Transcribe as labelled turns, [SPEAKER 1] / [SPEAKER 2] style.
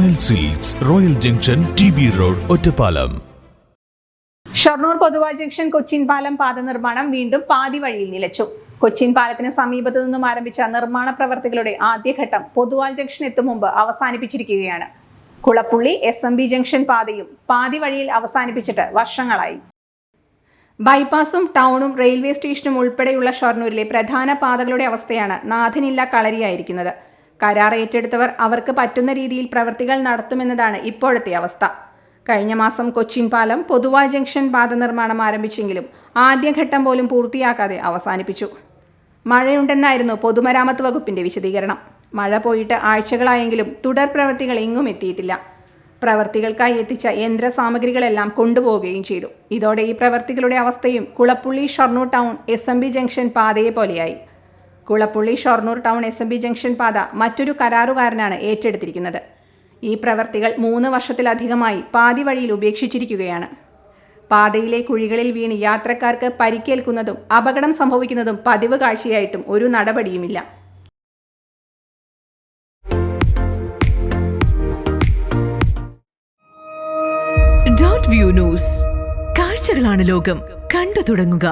[SPEAKER 1] Royal silks royal junction T B road Ottapalam.
[SPEAKER 2] Shoranur Pothuval junction Cochin പാലം പാത നിർമ്മാണം വീണ്ടും പാതി വഴിയിൽ നിലച്ചു. കൊച്ചിൻ പാലത്തിന് സമീപത്തു നിന്നും ആരംഭിച്ച നിർമ്മാണ പ്രവർത്തികളുടെ ആദ്യഘട്ടം പൊതുവാൾ ജംഗ്ഷൻ എത്തും മുമ്പ് അവസാനിപ്പിച്ചിരിക്കുകയാണ്. Kulappully S M B junction പാതയും പാതി വഴിയിൽ അവസാനിപ്പിച്ചിട്ട് വർഷങ്ങളായി. ബൈപ്പാസും ടൗണും റെയിൽവേ സ്റ്റേഷനും ഉൾപ്പെടെയുള്ള ഷൊർണൂരിലെ പ്രധാന പാതകളുടെ അവസ്ഥയാണ് നാഥനില്ല കളരിയായിരിക്കുന്നത്. കരാർ ഏറ്റെടുത്തവർ അവർക്ക് പറ്റുന്ന രീതിയിൽ പ്രവൃത്തികൾ നടത്തുമെന്നതാണ് ഇപ്പോഴത്തെ അവസ്ഥ. കഴിഞ്ഞ മാസം കൊച്ചിൻ പാലം പൊതുവാൾ ജംഗ്ഷൻ പാത നിർമ്മാണം ആരംഭിച്ചെങ്കിലും ആദ്യഘട്ടം പോലും പൂർത്തിയാക്കാതെ അവസാനിപ്പിച്ചു. മഴയുണ്ടെന്നായിരുന്നു പൊതുമരാമത്ത് വകുപ്പിന്റെ വിശദീകരണം. മഴ പോയിട്ട് ആഴ്ചകളായെങ്കിലും തുടർ പ്രവൃത്തികൾ എങ്ങും എത്തിയിട്ടില്ല. പ്രവർത്തികൾക്കായി എത്തിച്ച യന്ത്ര സാമഗ്രികളെല്ലാം കൊണ്ടുപോവുകയും ചെയ്തു. ഇതോടെ ഈ പ്രവർത്തികളുടെ അവസ്ഥയും Kulappully Shoranur town S junction പാതയെ പോലെയായി. Kulappully Shoranur town S M B junction പാത മറ്റൊരു കരാറുകാരനാണ് ഏറ്റെടുത്തിരിക്കുന്നത്. ഈ പ്രവർത്തികൾ മൂന്ന് വർഷത്തിലധികമായി പാതി വഴിയിൽ ഉപേക്ഷിച്ചിരിക്കുകയാണ്. പാതയിലെ കുഴികളിൽ വീണ് യാത്രക്കാർക്ക് പരിക്കേൽക്കുന്നതും അപകടം സംഭവിക്കുന്നതും പതിവ് കാഴ്ചയായിട്ടും ഒരു നടപടിയുമില്ല.
[SPEAKER 3] വ്യൂ ന്യൂസ് കാഴ്ചകളാണ് ലോകം. കണ്ടു തുടങ്ങുക.